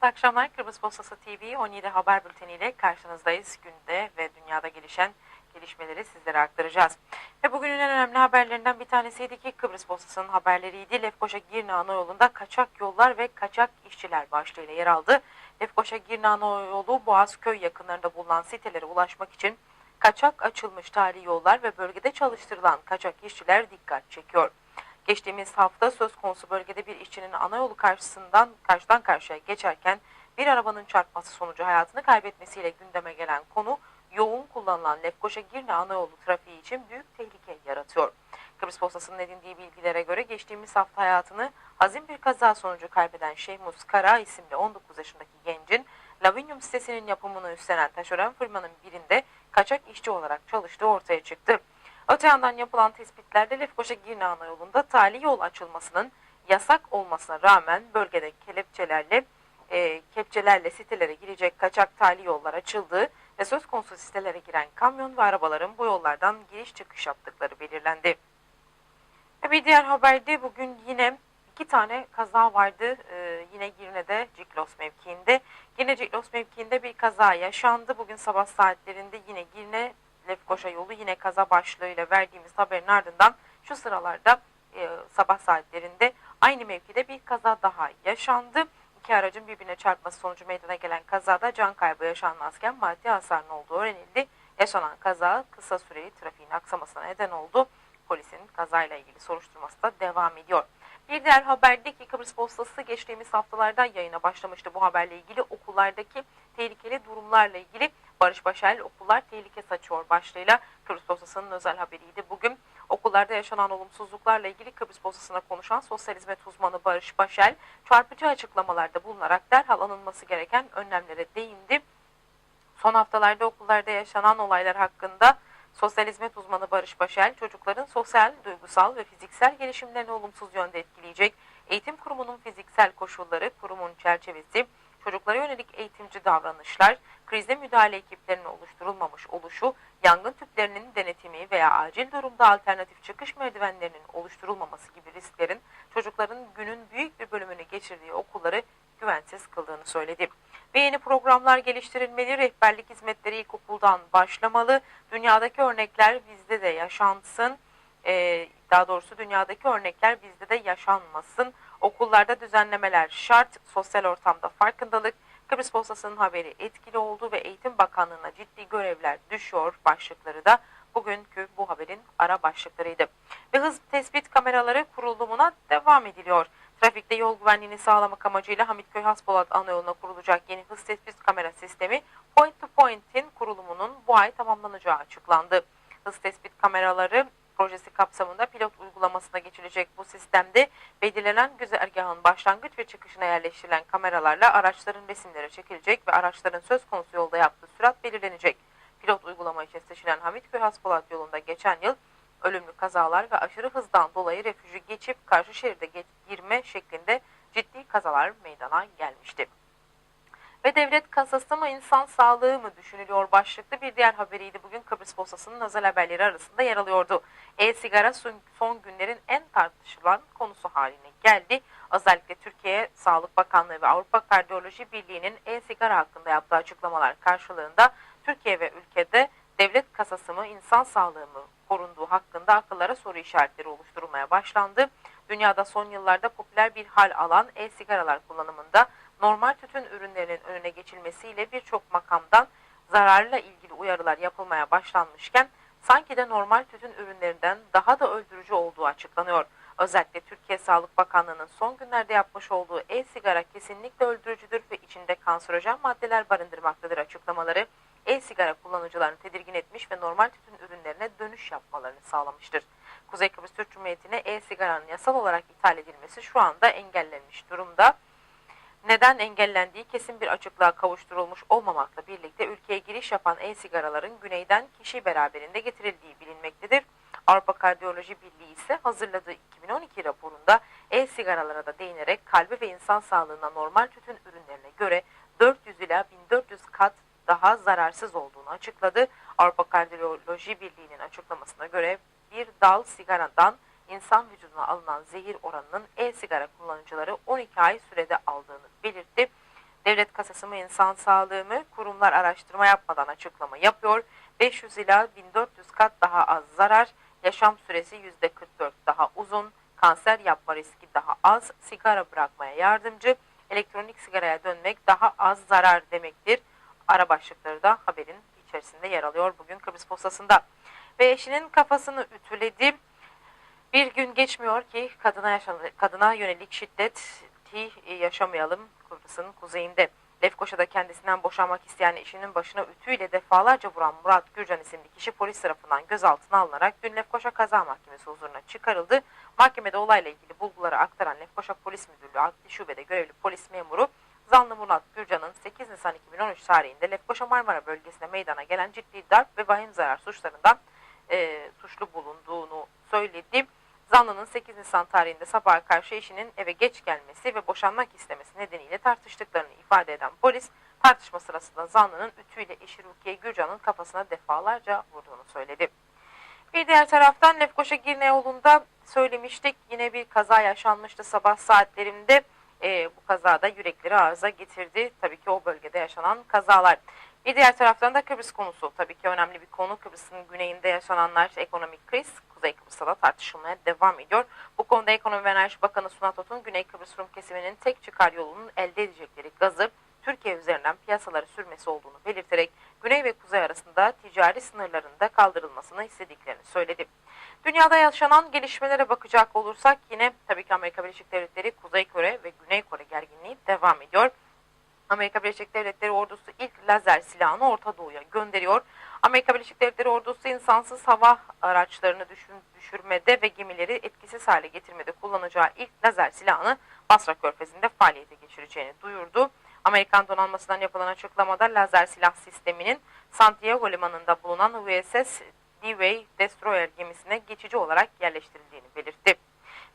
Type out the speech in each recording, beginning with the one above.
Mutlu akşamlar. Kırmızı Postası TV 17 haber bülteni ile karşınızdayız. Günde ve dünyada gelişen gelişmeleri sizlere aktaracağız. Ve bugünün en önemli haberlerinden bir tanesiydi ki Kıbrıs Postası'nın haberleriydi. Lefkoşa Girne Ana Yolu'nda kaçak yollar ve kaçak işçiler başlığıyla yer aldı. Lefkoşa Girne Ana Yolu Boğazköy yakınlarında bulunan sitelere ulaşmak için kaçak açılmış tarihi yollar ve bölgede çalıştırılan kaçak işçiler dikkat çekiyor. Geçtiğimiz hafta söz konusu bölgede bir işçinin ana yolu karşısından karşıdan karşıya geçerken bir arabanın çarpması sonucu hayatını kaybetmesiyle gündeme gelen konu yoğun kullanılan Lefkoşa Girne ana yolu trafiği için büyük tehlike yaratıyor. Kıbrıs Postası'nın edindiği bilgilere göre geçtiğimiz hafta hayatını hazin bir kaza sonucu kaybeden Şehmus Kara isimli 19 yaşındaki gencin Lavinium sitesinin yapımını üstlenen taşeron firmanın birinde kaçak işçi olarak çalıştığı ortaya çıktı. Öte yandan yapılan tespitlerde Lefkoşa Girne ana yolunda tali yol açılmasının yasak olmasına rağmen bölgede kelepçelerle e, kepçelerle sitelere girecek kaçak tali yollar açıldığı ve söz konusu sitelere giren kamyon ve arabaların bu yollardan giriş çıkış yaptıkları belirlendi. Ve bir diğer haberde bugün yine iki tane kaza vardı. Ee, yine Girne'de Ciklos mevkiinde. Girne Ciklos mevkiinde bir kaza yaşandı. Bugün sabah saatlerinde yine Girne Lefkoşa yolu yine kaza başlığıyla verdiğimiz haberin ardından şu sıralarda e, sabah saatlerinde aynı mevkide bir kaza daha yaşandı. İki aracın birbirine çarpması sonucu meydana gelen kazada can kaybı yaşanmazken maddi hasarın olduğu öğrenildi. Yaşanan kaza kısa süreli trafiğin aksamasına neden oldu. Polisin kazayla ilgili soruşturması da devam ediyor. Bir diğer haberde ki Kıbrıs Postası geçtiğimiz haftalarda yayına başlamıştı bu haberle ilgili okullardaki tehlikeli durumlarla ilgili Barış Başel okullar tehlike saçıyor başlığıyla Kıbrıs Postası'nın özel haberiydi. Bugün okullarda yaşanan olumsuzluklarla ilgili Kıbrıs Postası'na konuşan sosyal hizmet uzmanı Barış Başel çarpıcı açıklamalarda bulunarak derhal alınması gereken önlemlere değindi. Son haftalarda okullarda yaşanan olaylar hakkında Sosyal hizmet uzmanı Barış Başel, çocukların sosyal, duygusal ve fiziksel gelişimlerini olumsuz yönde etkileyecek eğitim kurumunun fiziksel koşulları, kurumun çerçevesi, çocuklara yönelik eğitimci davranışlar, krizde müdahale ekiplerinin oluşturulmamış oluşu, yangın tüplerinin denetimi veya acil durumda alternatif çıkış merdivenlerinin oluşturulmaması gibi risklerin çocukların günün büyük bir bölümünü geçirdiği okulları güvensiz kıldığını söyledi. Ve yeni programlar geliştirilmeli, rehberlik hizmetleri ilkokuldan başlamalı, dünyadaki örnekler bizde de yaşansın, ee, daha doğrusu dünyadaki örnekler bizde de yaşanmasın. Okullarda düzenlemeler şart, sosyal ortamda farkındalık, Kıbrıs Postası'nın haberi etkili oldu ve Eğitim Bakanlığı'na ciddi görevler düşüyor başlıkları da bugünkü bu haberin ara başlıklarıydı. Ve hız tespit kameraları kurulumuna devam ediliyor. Trafikte yol güvenliğini sağlamak amacıyla Hamitköy Haspolat ana yoluna kurulacak yeni hız tespit kamera sistemi Point to Point'in kurulumunun bu ay tamamlanacağı açıklandı. Hız tespit kameraları projesi kapsamında pilot uygulamasına geçilecek bu sistemde belirlenen güzergahın başlangıç ve çıkışına yerleştirilen kameralarla araçların resimleri çekilecek ve araçların söz konusu yolda yaptığı sürat belirlenecek. Pilot uygulama için seçilen Hamitköy Haspolat yolunda geçen yıl ölümlü kazalar ve aşırı hızdan dolayı refüjü geçip karşı şeride geç, girme şeklinde ciddi kazalar meydana gelmişti. Ve devlet kasası mı insan sağlığı mı düşünülüyor başlıklı bir diğer haberiydi. Bugün Kıbrıs Postası'nın özel haberleri arasında yer alıyordu. E-sigara son günlerin en tartışılan konusu haline geldi. Özellikle Türkiye Sağlık Bakanlığı ve Avrupa Kardiyoloji Birliği'nin e-sigara hakkında yaptığı açıklamalar karşılığında Türkiye ve ülkede devlet kasası mı insan sağlığı mı korunduğu hakkında akıllara soru işaretleri oluşturulmaya başlandı. Dünyada son yıllarda popüler bir hal alan e-sigaralar kullanımında normal tütün ürünlerinin önüne geçilmesiyle birçok makamdan zararla ilgili uyarılar yapılmaya başlanmışken sanki de normal tütün ürünlerinden daha da öldürücü olduğu açıklanıyor. Özellikle Türkiye Sağlık Bakanlığı'nın son günlerde yapmış olduğu e-sigara kesinlikle öldürücüdür ve içinde kanserojen maddeler barındırmaktadır açıklamaları e-sigara kullanıcılarını tedirgin etmiş ve normal tütün ürünlerine dönüş yapmalarını sağlamıştır. Kuzey Kıbrıs Türk Cumhuriyeti'ne e-sigaranın yasal olarak ithal edilmesi şu anda engellenmiş durumda. Neden engellendiği kesin bir açıklığa kavuşturulmuş olmamakla birlikte ülkeye giriş yapan e-sigaraların güneyden kişi beraberinde getirildiği bilinmektedir. Avrupa Kardiyoloji Birliği ise hazırladığı 2012 raporunda e-sigaralara da değinerek kalbi ve insan sağlığına normal tütün ürünlerine göre 400 ila 1400 kat daha zararsız olduğunu açıkladı. Avrupa Kardiyoloji Birliği'nin açıklamasına göre bir dal sigaradan insan vücuduna alınan zehir oranının e-sigara kullanıcıları 12 ay sürede aldığını belirtti. Devlet doğası mı, insan sağlığı mı? Kurumlar araştırma yapmadan açıklama yapıyor. 500 ila 1400 kat daha az zarar, yaşam süresi %44 daha uzun, kanser yapma riski daha az, sigara bırakmaya yardımcı, elektronik sigaraya dönmek daha az zarar demektir. Ara başlıkları da haberin içerisinde yer alıyor bugün Kıbrıs Postası'nda. Ve eşinin kafasını ütüledi. Bir gün geçmiyor ki kadına, kadına yönelik şiddeti yaşamayalım Kıbrıs'ın kuzeyinde. Lefkoşa'da kendisinden boşanmak isteyen eşinin başına ütüyle defalarca vuran Murat Gürcan isimli kişi polis tarafından gözaltına alınarak dün Lefkoşa Kaza Mahkemesi huzuruna çıkarıldı. Mahkemede olayla ilgili bulguları aktaran Lefkoşa Polis Müdürlüğü Adli Şube'de görevli polis memuru zanlı Murat Gürcan'ın 8 Nisan 2013 tarihinde Lefkoşa Marmara bölgesine meydana gelen ciddi darp ve vahim zarar suçlarından e, suçlu bulunduğunu söyledi. Zanlının 8 Nisan tarihinde sabaha karşı eşinin eve geç gelmesi ve boşanmak istemesi nedeniyle tartıştıklarını ifade eden polis tartışma sırasında zanlının ütüyle eşi Rukiye Gürcan'ın kafasına defalarca vurduğunu söyledi. Bir diğer taraftan Lefkoşa Girne yolunda söylemiştik yine bir kaza yaşanmıştı sabah saatlerinde. E, bu kazada yürekleri arıza getirdi. Tabii ki o bölgede yaşanan kazalar. Bir diğer taraftan da Kıbrıs konusu. Tabii ki önemli bir konu. Kıbrıs'ın güneyinde yaşananlar ekonomik kriz. Kuzey Kıbrıs'ta da tartışılmaya devam ediyor. Bu konuda Ekonomi ve Enerji Bakanı Sunat Otun, Güney Kıbrıs Rum kesiminin tek çıkar yolunun elde edecekleri gazı Türkiye üzerinden piyasalara sürmesi olduğunu belirterek Güney ve Kuzey arasında ticari sınırlarında kaldırılmasını istediklerini söyledi. Dünyada yaşanan gelişmelere bakacak olursak yine tabii ki Amerika Birleşik Devletleri, Kuzey Kore ve Güney Kore gerginliği devam ediyor. Amerika Birleşik Devletleri ordusu ilk lazer silahını Orta Doğu'ya gönderiyor. Amerika Birleşik Devletleri ordusu insansız hava araçlarını düşürmede ve gemileri etkisiz hale getirmede kullanacağı ilk lazer silahını Basra Körfezi'nde faaliyete geçireceğini duyurdu. Amerikan donanmasından yapılan açıklamada lazer silah sisteminin Santiago limanında bulunan USS D-Way Destroyer gemisine geçici olarak yerleştirildiğini belirtti.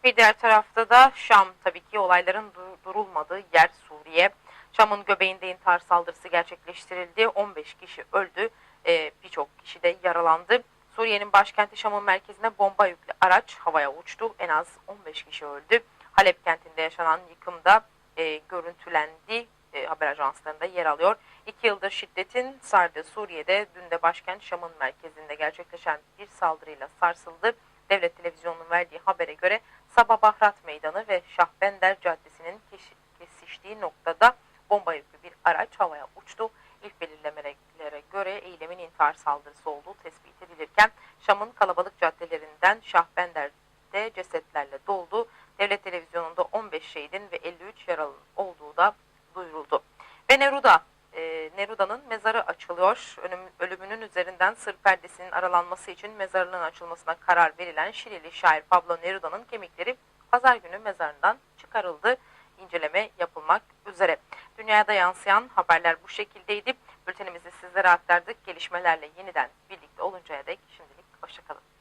Bir diğer tarafta da Şam tabii ki olayların durulmadığı yer Suriye. Şam'ın göbeğinde intihar saldırısı gerçekleştirildi. 15 kişi öldü. Ee, Birçok kişi de yaralandı. Suriye'nin başkenti Şam'ın merkezine bomba yüklü araç havaya uçtu. En az 15 kişi öldü. Halep kentinde yaşanan yıkımda e, görüntülendi. E, haber ajanslarında yer alıyor. İki yıldır şiddetin sardığı Suriye'de dün de başkent Şam'ın merkezinde gerçekleşen bir saldırıyla sarsıldı. Devlet televizyonunun verdiği habere göre Sabah Bahrat Meydanı ve Şahbender Caddesi'nin kesiştiği noktada bomba yüklü bir araç havaya uçtu. İlk belirlemelere göre eylemin intihar saldırısı olduğu tespit edilirken Şam'ın kalabalık caddelerinden Şahbender'de cesetlerle doldu. Devlet televizyonunda 15 şehidin ve 53 yaralının olduğu da duyuruldu. Ve Neruda, e, Neruda'nın açılıyor. Ölüm, ölümünün üzerinden sır perdesinin aralanması için mezarlığın açılmasına karar verilen Şilili şair Pablo Neruda'nın kemikleri pazar günü mezarından çıkarıldı. İnceleme yapılmak üzere. Dünyada yansıyan haberler bu şekildeydi. Bültenimizi sizlere aktardık. Gelişmelerle yeniden birlikte oluncaya dek şimdilik hoşçakalın.